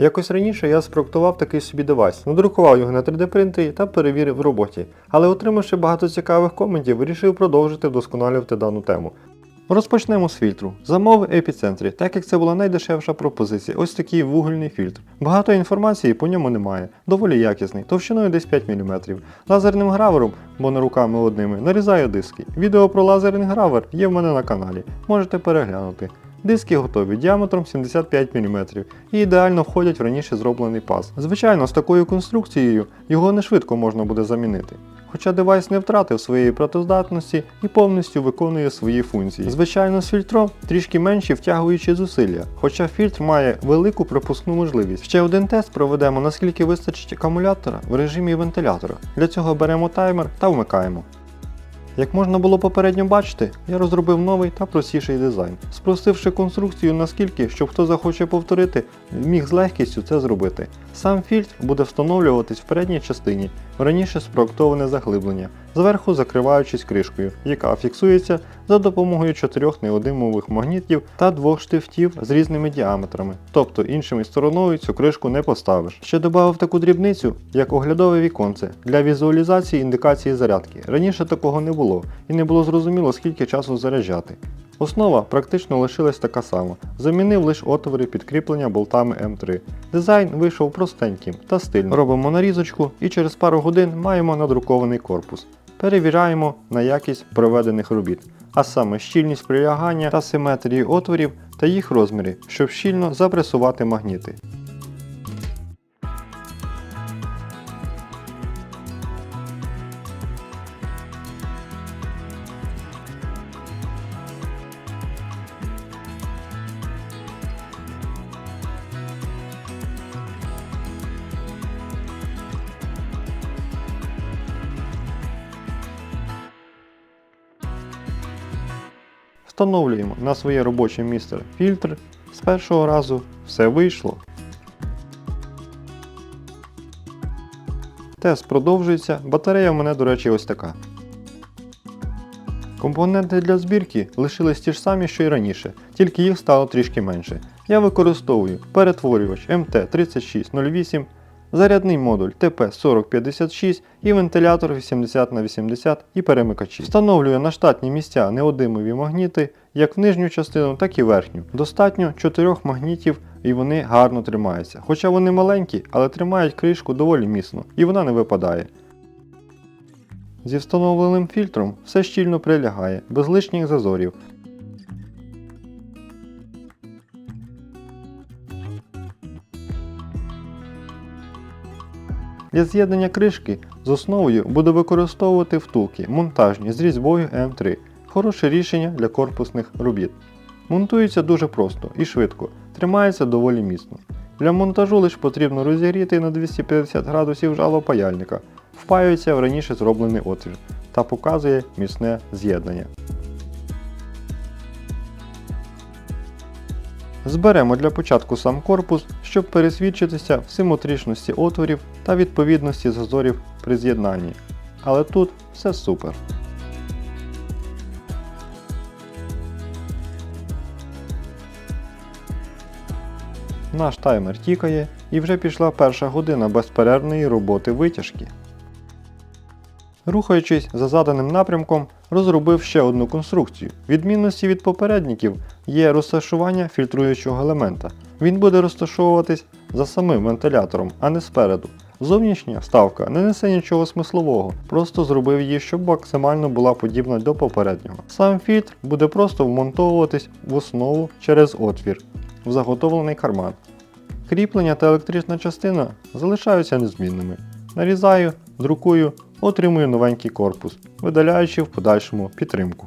Якось раніше я спроектував такий собі девайс, надрукував його на 3D принтері та перевірив в роботі. Але отримавши багато цікавих коментів, вирішив продовжити вдосконалювати дану тему. Розпочнемо з фільтру. Замови епіцентрі, так як це була найдешевша пропозиція. Ось такий вугільний фільтр. Багато інформації по ньому немає. Доволі якісний, товщиною десь 5 мм. Лазерним гравером, бо не руками одними, нарізаю диски. Відео про лазерний гравер є в мене на каналі. Можете переглянути. Диски готові діаметром 75 мм і ідеально входять в раніше зроблений паз. Звичайно, з такою конструкцією його не швидко можна буде замінити. Хоча девайс не втратив своєї працездатності і повністю виконує свої функції. Звичайно, з фільтром трішки менші втягуючі зусилля, хоча фільтр має велику пропускну можливість. Ще один тест проведемо, наскільки вистачить акумулятора в режимі вентилятора. Для цього беремо таймер та вмикаємо. Як можна було попередньо бачити, я розробив новий та простіший дизайн, спростивши конструкцію наскільки, щоб хто захоче повторити, міг з легкістю це зробити. Сам фільтр буде встановлюватись в передній частині, раніше спроектоване заглиблення, зверху закриваючись кришкою, яка фіксується за допомогою чотирьох неодимових магнітів та двох штифтів з різними діаметрами. Тобто іншою стороною цю кришку не поставиш. Ще додав таку дрібницю, як оглядове віконце для візуалізації індикації зарядки. Раніше такого не було і не було зрозуміло скільки часу заряджати. Основа практично лишилась така сама, замінив лише отвори підкріплення болтами М3. Дизайн вийшов простеньким та стильним. Робимо нарізочку і через пару годин маємо надрукований корпус. Перевіряємо на якість проведених робіт, а саме щільність прилягання та симетрії отворів та їх розміри, щоб щільно запресувати магніти. Встановлюємо на своє робоче місце фільтр. З першого разу все вийшло. Тест продовжується. Батарея в мене, до речі, ось така. Компоненти для збірки лишились ті ж самі, що й раніше, тільки їх стало трішки менше. Я використовую перетворювач МТ3608, зарядний модуль ТП4056 і вентилятор 80х80 і перемикачі. Встановлюю на штатні місця неодимові магніти, як в нижню частину, так і верхню. Достатньо 4 магнітів і вони гарно тримаються. Хоча вони маленькі, але тримають кришку доволі міцно і вона не випадає. Зі встановленим фільтром все щільно прилягає, без лишніх зазорів. Для з'єднання кришки з основою буду використовувати втулки монтажні з різьбою М3. Хороше рішення для корпусних робіт. Монтується дуже просто і швидко, тримається доволі міцно. Для монтажу лише потрібно розігріти на 250 градусів жало паяльника, впаюється в раніше зроблений отвір та показує міцне з'єднання. Зберемо для початку сам корпус, щоб пересвідчитися в симетричності отворів та відповідності зазорів при з'єднанні. Але тут все супер. Наш таймер тікає і вже пішла перша година безперервної роботи витяжки. Рухаючись за заданим напрямком, розробив ще одну конструкцію. Відмінності від попередників є розташування фільтруючого елемента. Він буде розташовуватись за самим вентилятором, а не спереду. Зовнішня вставка не несе нічого смислового, просто зробив її, щоб максимально була подібна до попереднього. Сам фільтр буде просто вмонтовуватись в основу через отвір в заготовлений карман. Кріплення та електрична частина залишаються незмінними. Нарізаю, друкую, отримую новенький корпус, видаляючи в подальшому підтримку.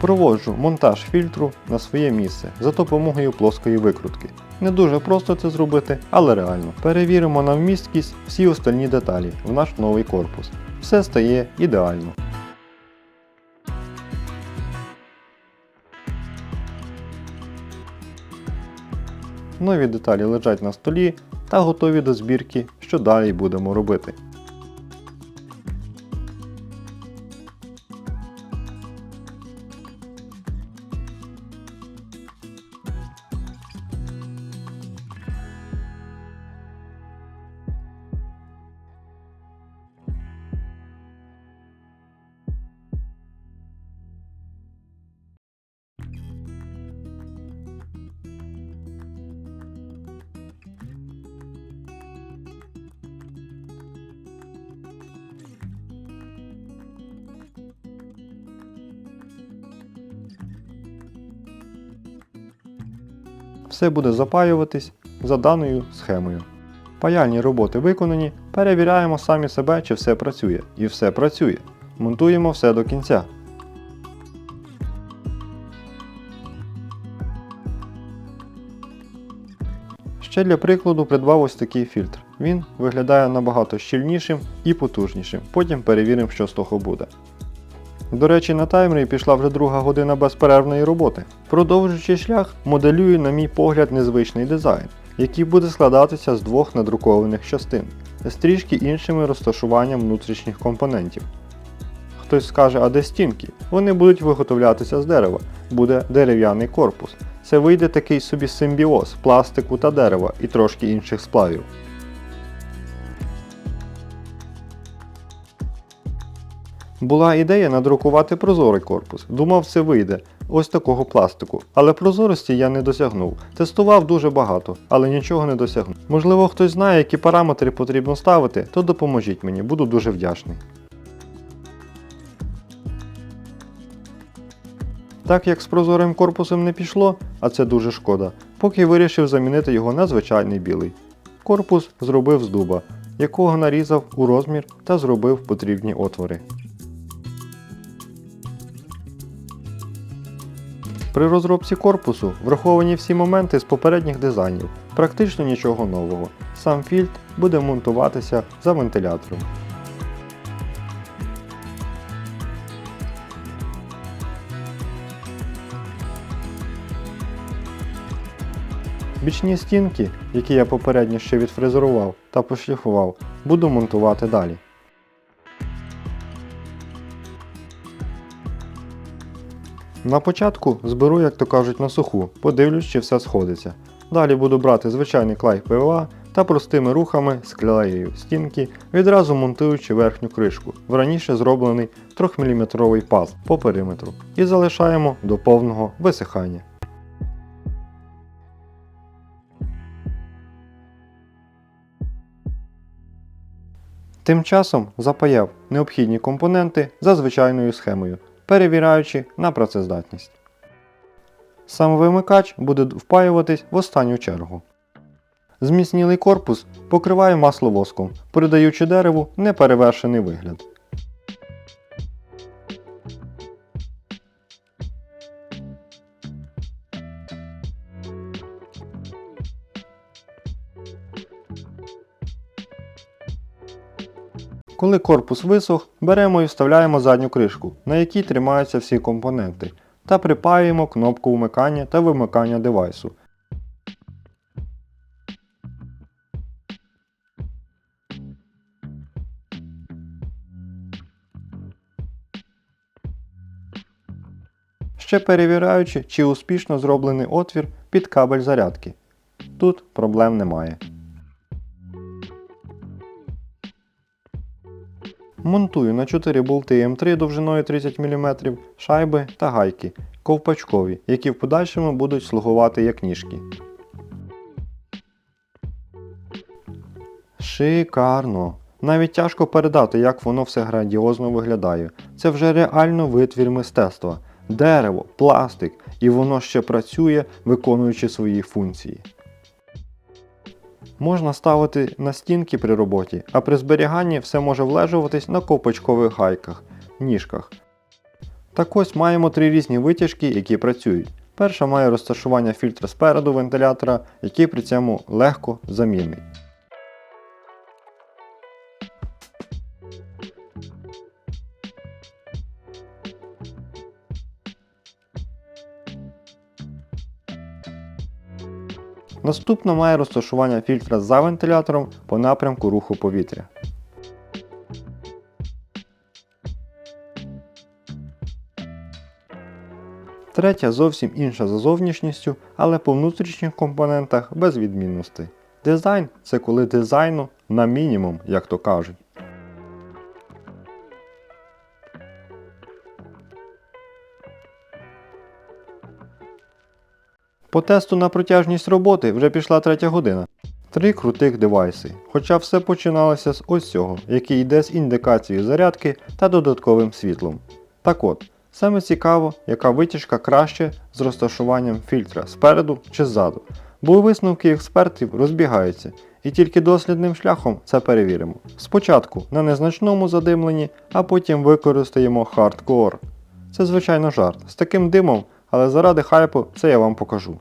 Проводжу монтаж фільтру на своє місце за допомогою плоскої викрутки. Не дуже просто це зробити, але реально. Перевіримо на вмісткість всі остальні деталі в наш новий корпус. Все стає ідеально. Нові деталі лежать на столі та готові до збірки, що далі будемо робити. Все буде запаюватись за даною схемою. Паяльні роботи виконані, перевіряємо самі себе, чи все працює. І все працює. Монтуємо все до кінця. Ще для прикладу придбав ось такий фільтр. Він виглядає набагато щільнішим і потужнішим. Потім перевіримо, що з того буде. До речі, на таймері пішла вже друга година безперервної роботи. Продовжуючи шлях, моделюю, на мій погляд, незвичний дизайн, який буде складатися з двох надрукованих частин з трішки іншими розташуванням внутрішніх компонентів. Хтось скаже, а де стінки? Вони будуть виготовлятися з дерева, буде дерев'яний корпус. Це вийде такий собі симбіоз пластику та дерева і трошки інших сплавів. Була ідея надрукувати прозорий корпус. Думав, це вийде. Ось такого пластику. Але прозорості я не досягнув. Тестував дуже багато, але нічого не досягнув. Можливо, хтось знає, які параметри потрібно ставити, то допоможіть мені, буду дуже вдячний. Так як з прозорим корпусом не пішло, а це дуже шкода, поки вирішив замінити його на звичайний білий. Корпус зробив з дуба, якого нарізав у розмір та зробив потрібні отвори. При розробці корпусу враховані всі моменти з попередніх дизайнів, практично нічого нового. Сам фільтр буде монтуватися за вентилятором. Бічні стінки, які я попередньо ще відфрезерував та пошліфував, буду монтувати далі. На початку зберу, як то кажуть, на суху, подивлюсь, чи все сходиться. Далі буду брати звичайний клей ПВА та простими рухами склею стінки, відразу монтуючи верхню кришку в раніше зроблений 3-мм паз по периметру і залишаємо до повного висихання. Тим часом запаяв необхідні компоненти за звичайною схемою, перевіряючи на працездатність. Сам вимикач буде впаюватись в останню чергу. Зміцнілий корпус покриває масло воском, придаючи дереву неперевершений вигляд. Коли корпус висох, беремо і вставляємо задню кришку, на якій тримаються всі компоненти, та припаюємо кнопку вмикання та вимикання девайсу. Ще перевіряючи, чи успішно зроблений отвір під кабель зарядки. Тут проблем немає. Монтую на 4 болти М3 довжиною 30 мм, шайби та гайки, ковпачкові, які в подальшому будуть слугувати як ніжки. Шикарно! Навіть тяжко передати, як воно все грандіозно виглядає. Це вже реально витвір мистецтва. Дерево, пластик, і воно ще працює, виконуючи свої функції. Можна ставити на стінки при роботі, а при зберіганні все може влежуватись на копочкових гайках, ніжках. Так ось маємо три різні витяжки, які працюють. Перша має розташування фільтра спереду вентилятора, який при цьому легко замінний. Наступна має розташування фільтра за вентилятором по напрямку руху повітря. Третя зовсім інша за зовнішністю, але по внутрішніх компонентах без відмінностей. Дизайн це коли дизайну на мінімум, як то кажуть. По тесту на протяжність роботи вже пішла третя година. Три крутих девайси. Хоча все починалося з ось цього, який йде з індикацією зарядки та додатковим світлом. Так от, Саме цікаво, яка витяжка краще з розташуванням фільтра спереду чи ззаду, бо висновки експертів розбігаються, і тільки дослідним шляхом це перевіримо. Спочатку на незначному задимленні, а потім використаємо хардкор. Це звичайно жарт з таким димом, але заради хайпу це я вам покажу.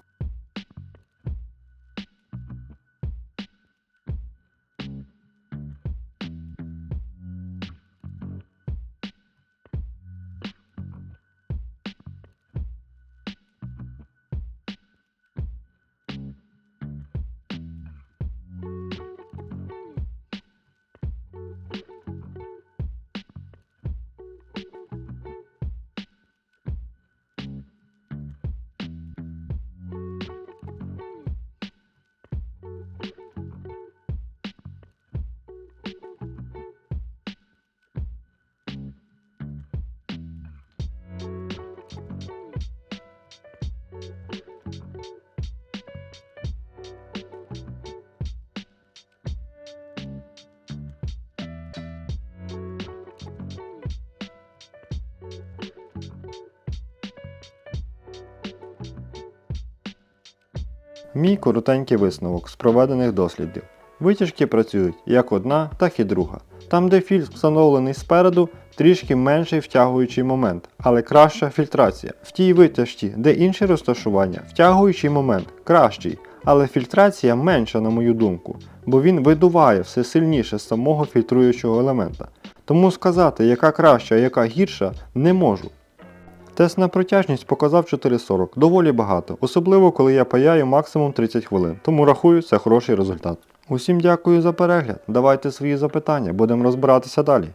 Мій коротенький висновок з проведених дослідів. Витяжки працюють як одна, так і друга. Там, де фільтр встановлений спереду, трішки менший втягуючий момент, але краща фільтрація. В тій витяжці, де інше розташування, втягуючий момент кращий, але фільтрація менша, на мою думку, бо він видуває все сильніше з самого фільтруючого елемента. Тому сказати, яка краща, яка гірша, не можу. Тест на протяжність показав 4,40, доволі багато, особливо коли я паяю максимум 30 хвилин, тому рахую це хороший результат. Усім дякую за перегляд. Давайте свої запитання, будемо розбиратися далі.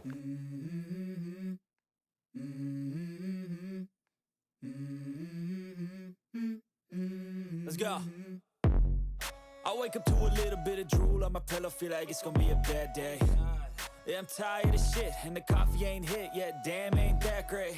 Yeah, I'm tired of shit, and the coffee ain't hit yet. Damn, ain't that great.